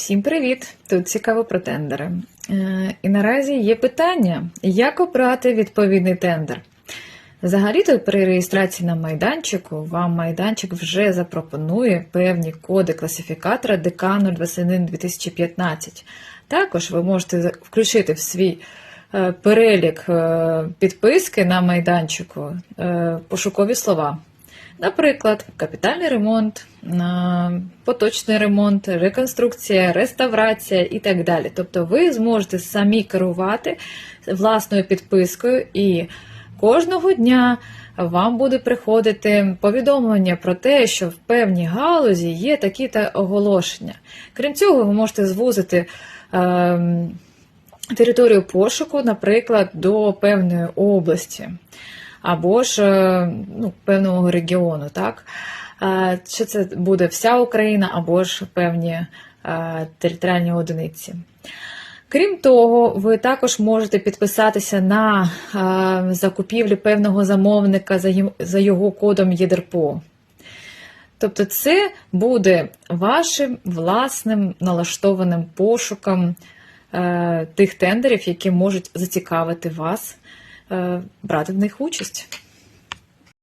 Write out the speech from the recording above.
Всім привіт! Тут цікаво про тендери. Е, І наразі є питання, як обрати відповідний тендер. Взагалі-то при реєстрації на майданчику вам майданчик вже запропонує певні коди класифікатора ДК 021 2015. Також ви можете включити в свій е, перелік е, підписки на майданчику пошукові слова. Наприклад, капітальний ремонт, поточний ремонт, реконструкція, реставрація і так далі. Тобто ви зможете самі керувати власною підпискою, і кожного дня вам буде приходити повідомлення про те, що в певній галузі є такі та оголошення. Крім цього, ви можете звузити. ем, Територію пошуку, наприклад, до певної області або ж е, ну, певного регіону, так? Е, Чи це буде вся Україна, або ж певні е, територіальні одиниці. Крім того, ви також можете підписатися на закупівлю певного замовника за його кодом ЄДРПО. Тобто це буде вашим власним налаштованим пошуком тих тендерів, які можуть зацікавити вас брати в них участь.